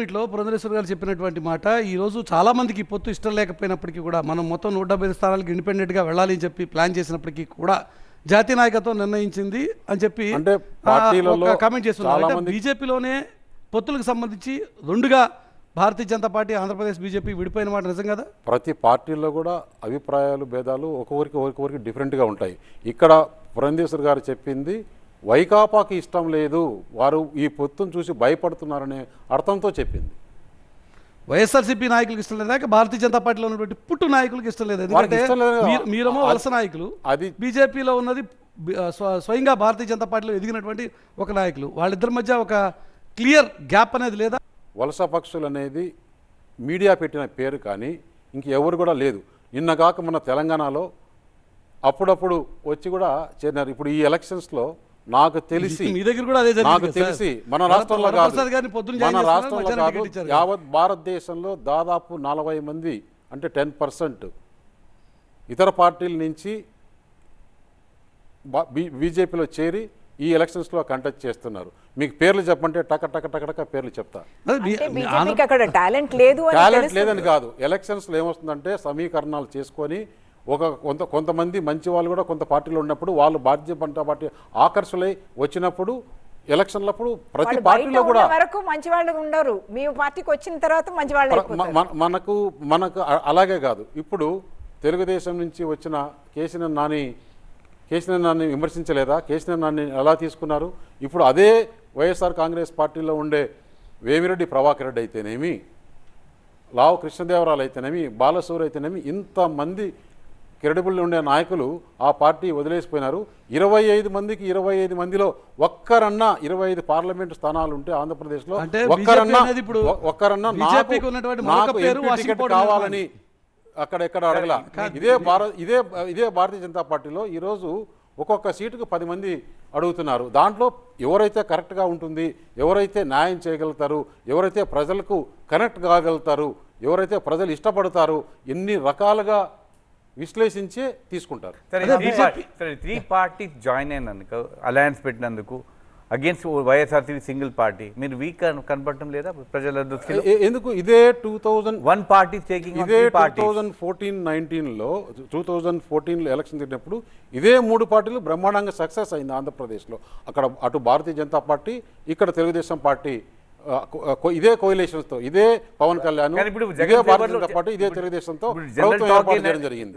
ఇట్లో పురంధరేశ్వర్ గారు చెప్పినటువంటి మాట ఈ రోజు చాలా మందికి ఈ పొత్తు ఇష్టం లేకపోయినప్పటికీ కూడా మనం మొత్తం నూట డెబ్బై స్థానాలకు ఇండిపెండెంట్గా వెళ్ళాలి అని చెప్పి ప్లాన్ చేసినప్పటికీ కూడా జాతీయ నాయకత్వం నిర్ణయించింది అని చెప్పి కామెంట్ చేస్తున్నారు. అంటే బీజేపీలోనే పొత్తులకు సంబంధించి రెండుగా భారతీయ జనతా పార్టీ ఆంధ్రప్రదేశ్ బీజేపీ విడిపోయిన మాట నిజం కదా? ప్రతి పార్టీలో కూడా అభిప్రాయాలు భేదాలు ఒక్కొక్కరికి ఒక్కొక్కరికి డిఫరెంట్గా ఉంటాయి. ఇక్కడ పురంధేశ్వర్ గారు చెప్పింది వైకాపాకి ఇష్టం లేదు. వారు ఈ పొత్తును చూసి భయపడుతున్నారనే అర్థంతో చెప్పింది. వైఎస్ఆర్సీపీ నాయకులకు ఇష్టం లేదా భారతీయ జనతా పార్టీలో ఉన్నటువంటి పుట్టు నాయకులకు ఇష్టం లేదు. ఎందుకంటే మీరేమో వలస నాయకులు. అది బీజేపీలో ఉన్నది స్వయంగా భారతీయ జనతా పార్టీలో ఎదిగినటువంటి ఒక నాయకులు. వాళ్ళిద్దరి మధ్య ఒక క్లియర్ గ్యాప్ అనేది లేదా? వలస పక్షులు అనేది మీడియా పెట్టిన పేరు కానీ ఇంకెవరు కూడా లేదు. నిన్న కాక మన తెలంగాణలో అప్పుడప్పుడు వచ్చి కూడా చేరినారు. ఇప్పుడు ఈ ఎలక్షన్స్లో నాకు తెలిసి మీ దగ్గర కూడా అదే జరిగింది నాకు? తెలిసి మన రాష్ట్రంలో కాదు మన రాష్ట్రంలో కాదు. యావత్ భారతదేశంలో దాదాపు నలభై మంది అంటే టెన్ పర్సెంట్ ఇతర పార్టీల నుంచి బీజేపీలో చేరి ఈ ఎలక్షన్స్లో కంటెక్ట్ చేస్తున్నారు మీకు పేర్లు చెప్పంటే టక టక టక టక పేర్లు చెప్తా టాలెంట్ లేదు అని టాలెంట్ తెలుస్తుంది. లేదని కాదు ఎలక్షన్స్లో ఏమొస్తుందంటే సమీకరణాలు చేసుకొని ఒక కొంత కొంతమంది మంచి వాళ్ళు కూడా కొంత పార్టీలో ఉన్నప్పుడు వాళ్ళు భారతీయ జనతా పార్టీ ఆకర్షులై వచ్చినప్పుడు ఎలక్షన్లప్పుడు ప్రతి పార్టీలో కూడా వరకు మంచి వాళ్ళు ఉండరు. మీ పార్టీకి వచ్చిన తర్వాత మంచి వాళ్ళు మనకు మనకు అలాగే కాదు. ఇప్పుడు తెలుగుదేశం నుంచి వచ్చిన కేసీఆర్ నాని కేసీఆర్ నాని విమర్శించలేదా? కేసీఆర్ నాని ఎలా తీసుకున్నారు? ఇప్పుడు అదే వైఎస్ఆర్ కాంగ్రెస్ పార్టీలో ఉండే వేమిరెడ్డి ప్రభాకర్ రెడ్డి అయితేనేమి లావు కృష్ణదేవరాలు అయితేనేమి బాలసూర్ అయితేనేమి ఇంతమంది క్రెడిబుల్ ఉండే నాయకులు ఆ పార్టీ వదిలేసిపోయినారు. ఇరవై ఐదు మందికి ఇరవై ఐదు మందిలో ఒక్కరన్నా ఇరవై ఐదు పార్లమెంటు స్థానాలు ఉంటే ఆంధ్రప్రదేశ్లో ఒక్కరన్నా ఒక్కరన్నా నాకు- ఉన్నటువంటి మరొక నాకు పేరు ఎంపీ టికెట్ వాషింగ్టన్ కావాలని అక్కడ ఎక్కడ అడగల? ఇదే భారత్ ఇదే ఇదే భారతీయ జనతా పార్టీలో ఈరోజు ఒక్కొక్క సీటుకు పది మంది అడుగుతున్నారు. దాంట్లో ఎవరైతే కరెక్ట్గా ఉంటుంది ఎవరైతే న్యాయం చేయగలుగుతారు ఎవరైతే ప్రజలకు కనెక్ట్ కాగలుగుతారు ఎవరైతే ప్రజలు ఇష్టపడతారు ఎన్ని రకాలుగా విశ్లేషించే తీసుకుంటారు. సరే త్రీ పార్టీ జాయిన్ అయినందుకు అలయన్స్ పెట్టినందుకు అగేన్స్ట్ వైఎస్ఆర్సీపీ సింగిల్ పార్టీ మీరు వీక్ కనపడటం లేదా? ప్రజల దృష్టిలో? ఎందుకు? ఇదే two thousand one party taking ఇదే టూ పార్టీ థౌజండ్ ఫోర్టీన్ నైన్టీన్లో టూ థౌజండ్ ఫోర్టీన్లో ఎలక్షన్ జరిగినప్పుడు ఇదే మూడు పార్టీలు బ్రహ్మాండంగా సక్సెస్ అయింది ఆంధ్రప్రదేశ్లో. అక్కడ అటు భారతీయ జనతా పార్టీ ఇక్కడ తెలుగుదేశం పార్టీ ఇదే కోయిలేషన్స్తో ఇదే పవన్ కళ్యాణ్ ఇదే భారతీయ జనతా పార్టీ ఇదే తెలుగుదేశంతో ప్రభుత్వం ఏర్పాటు చేయడం జరిగింది.